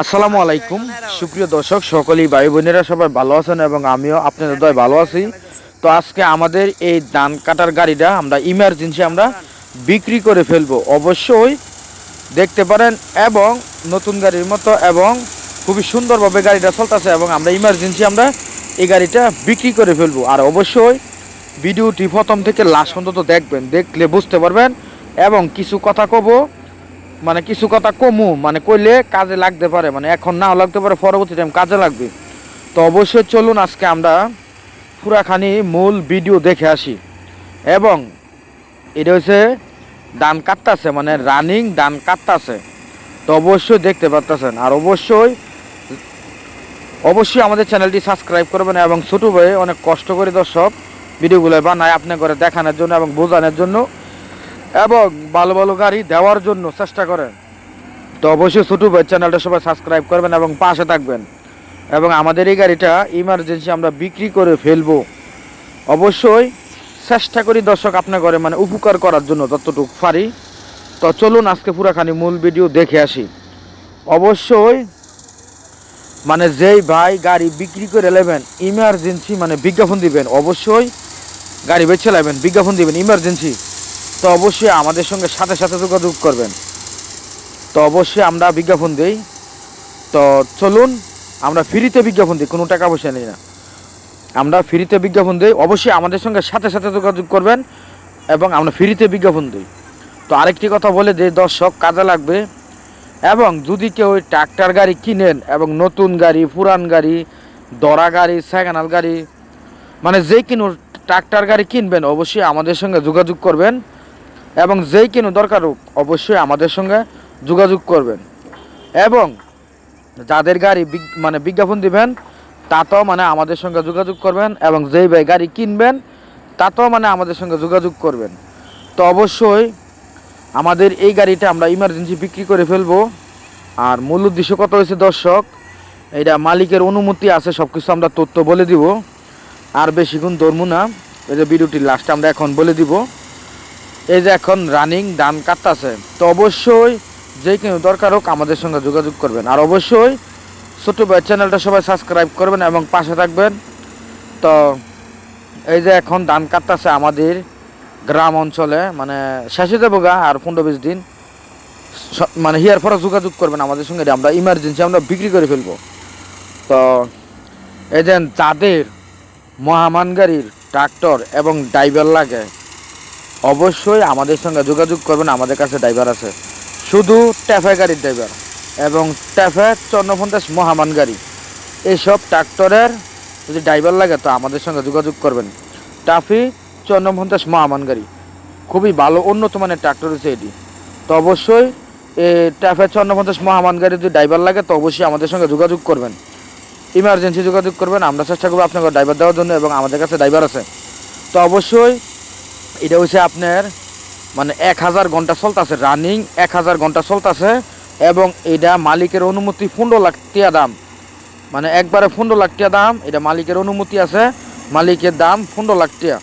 আসসালামু আলাইকুম। সুপ্রিয় দর্শক, সকলেই ভাই বোনেরা সবাই ভালো আছেন এবং আমিও আপনাদের দয় ভালো আছি। তো আজকে আমাদের এই ধান কাটার গাড়িটা আমরা ইমার্জেন্সি আমরা বিক্রি করে ফেলব। অবশ্যই দেখতে পারেন এবং নতুন গাড়ির মতো এবং খুবই সুন্দরভাবে গাড়িটা চলতেছে এবং আমরা ইমার্জেন্সি আমরা এই গাড়িটা বিক্রি করে ফেলব। আর অবশ্যই ভিডিওটি প্রথম থেকে লাস্ট পর্যন্ত দেখবেন, দেখলে বুঝতে পারবেন। এবং কিছু কথা কব মানে কিছু কথা কমু মানে কইলে কাজে লাগতে পারে মানে এখন নাও লাগতে পারে, পরবর্তী টাইম কাজে লাগবে। তো অবশ্যই চলুন আজকে আমরা পুরাখানি মূল ভিডিও দেখে আসি। এবং এটা হচ্ছে ধান কাটতাছে মানে রানিং ধান কাটতাছে তো অবশ্যই দেখতে পারতেছেন। আর অবশ্যই অবশ্যই আমাদের চ্যানেলটি সাবস্ক্রাইব করবেন এবং ছোটো ভাই অনেক কষ্ট করে দর্শক ভিডিওগুলো বানায় আপনি করে দেখানোর জন্য এবং বোঝানোর জন্য এবং ভালো ভালো গাড়ি দেওয়ার জন্য চেষ্টা করেন। তো অবশ্যই ছোটো ভাই চ্যানেলটা সবাই সাবস্ক্রাইব করবেন এবং পাশে থাকবেন। এবং আমাদের এই গাড়িটা ইমার্জেন্সি আমরা বিক্রি করে ফেলব। অবশ্যই চেষ্টা করি দর্শক আপনার ঘরে মানে উপকার করার জন্য যতটুকু পারি। তো চলুন আজকে পুরাখানি মূল ভিডিও দেখে আসি। অবশ্যই মানে যেই ভাই গাড়ি বিক্রি করে নেবেন ইমার্জেন্সি মানে বিজ্ঞাপন দিবেন, অবশ্যই গাড়ি বেছে নেবেন, বিজ্ঞাপন দিবেন ইমার্জেন্সি তো অবশ্যই আমাদের সঙ্গে সাথে সাথে যোগাযোগ করবেন। তো অবশ্যই আমরা বিজ্ঞাপন দিই। তো চলুন, আমরা ফ্রিতে বিজ্ঞাপন দিই, কোনো টাকা পয়সা নেই না। আমরা ফ্রিতে বিজ্ঞাপন দিই, অবশ্যই আমাদের সঙ্গে সাথে সাথে যোগাযোগ করবেন এবং আমরা ফ্রিতে বিজ্ঞাপন দিই। তো আরেকটি কথা বলে যে দর্শক, কাজে লাগবে। এবং যদি কেউ ট্রাক্টর গাড়ি কিনেন এবং নতুন গাড়ি, পুরান গাড়ি দরা গাড়ি সেকেন্ড গাড়ি মানে যে কিনো ট্রাক্টর গাড়ি কিনবেন, অবশ্যই আমাদের সঙ্গে যোগাযোগ করবেন। এবং যেই কেন দরকার হোক, অবশ্যই আমাদের সঙ্গে যোগাযোগ করবেন। এবং যাদের গাড়ি মানে বিজ্ঞাপন দিবেন, তাতেও মানে আমাদের সঙ্গে যোগাযোগ করবেন এবং যেই ভাই গাড়ি কিনবেন, তাতেও মানে আমাদের সঙ্গে যোগাযোগ করবেন। তো অবশ্যই আমাদের এই গাড়িটা আমরা ইমার্জেন্সি বিক্রি করে ফেলব। আর মূল উদ্দেশ্য কত হয়েছে দর্শক, এটা মালিকের অনুমতি আছে সব কিছু আমরা তথ্য বলে দিব। আর বেশিক্ষণ ধরবো না, এই যে ভিডিওটির লাস্টে আমরা এখন বলে দিব। এই যে এখন রানিং ধান কাটতাছে, তো অবশ্যই যে কেউ দরকার হোক আমাদের সঙ্গে যোগাযোগ করবেন। আর অবশ্যই ছোটো ভাই চ্যানেলটা সবাই সাবস্ক্রাইব করবেন এবং পাশে থাকবেন। তো এই যে এখন ধান কাটতাছে আমাদের গ্রাম অঞ্চলে মানে শেষে যাব গা আর পনেরো বিশ দিন। মানে হিয়ার পরে যোগাযোগ করবেন আমাদের সঙ্গে আমরা ইমার্জেন্সি আমরা বিক্রি করে ফেলব। তো এই যে যাদের মহামান গাড়ির ট্রাক্টর এবং ড্রাইভার লাগে অবশ্যই আমাদের সঙ্গে যোগাযোগ করবেন, আমাদের কাছে ড্রাইভার আছে। শুধু ট্যাফে গাড়ির ড্রাইভার এবং ট্যাফে চন্দ্রপঞ্চাশ মহামান গাড়ি। এইসব ট্রাক্টরের যদি ড্রাইভার লাগে তো আমাদের সঙ্গে যোগাযোগ করবেন। টাফি চন্দ্রপঞ্চাশ মহামান গাড়ি। খুবই ভালো, উন্নত মানের ট্রাক্টর হচ্ছে এটি। তো অবশ্যই ট্যাফে চন্দ্রপঞ্চাশ মহামান গাড়ির যদি ড্রাইভার লাগে তো অবশ্যই আমাদের সঙ্গে যোগাযোগ করবেন। ইমার্জেন্সি যোগাযোগ করবেন, আমরা চেষ্টা করব আপনাকে ড্রাইভার দেওয়ার জন্য এবং আমাদের কাছে ড্রাইভার আছে। তো অবশ্যই এটা হচ্ছে আপনার মানে এক হাজার ঘণ্টা চলতেছে রানিং এক হাজার ঘণ্টা চলতেছে, এবং এটা মালিকের অনুমতি লাখ টিয়া দাম। মানে একবারে লাখ টিয়া দাম, এটা মালিকের অনুমতি আছে, মালিকের দাম লাখ টিয়া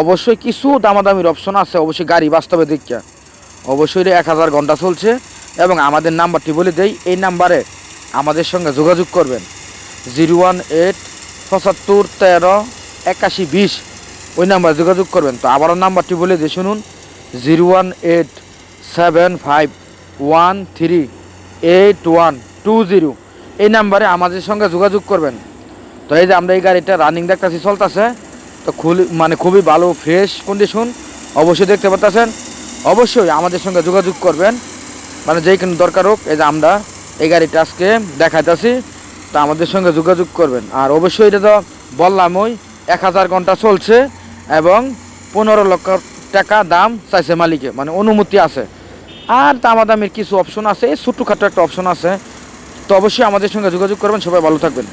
অবশ্যই কিছু দামাদামির অপশন আছে, অবশ্যই গাড়ি বাস্তবে দেখিয়া। অবশ্যই এক হাজার ঘণ্টা চলছে, এবং আমাদের নাম্বারটি বলে দেই, এই নাম্বারে আমাদের সঙ্গে যোগাযোগ করবেন। জিরো ওয়ান এইট পঁচাত্তর তেরো একাশি বিশ। ওই নাম্বারে যোগাযোগ করবেন। তো আবারও নাম্বারটি বলে দিয়ে শুনুন, zero one eight seven five one three eight one two zero. এই নাম্বারে আমাদের সঙ্গে যোগাযোগ করবেন। তো এই যে আমরা এই গাড়িটা রানিং দেখতেছি, চলতেছে। তো খুবই মানে খুবই ভালো ফ্রেশ কন্ডিশন অবশ্যই দেখতে পাচ্ছেন অবশ্যই আমাদের সঙ্গে যোগাযোগ করবেন। মানে যেই কোনো দরকার হোক, এই যে আমরা এই গাড়িটা আজকে দেখাইতেছি, তা আমাদের সঙ্গে যোগাযোগ করবেন। আর অবশ্যই এটা তো বললাম ওই এক হাজার ঘণ্টা চলছে। এবং পনেরো লক্ষ টাকা দাম চাইছে মালিকে মানে অনুমতি আছে। আর দামাদামির কিছু অপশন আছে ছোট্টখাটো একটা অপশন আছে। তো অবশ্যই আমাদের সঙ্গে যোগাযোগ করবেন, সবাই ভালো থাকবেন।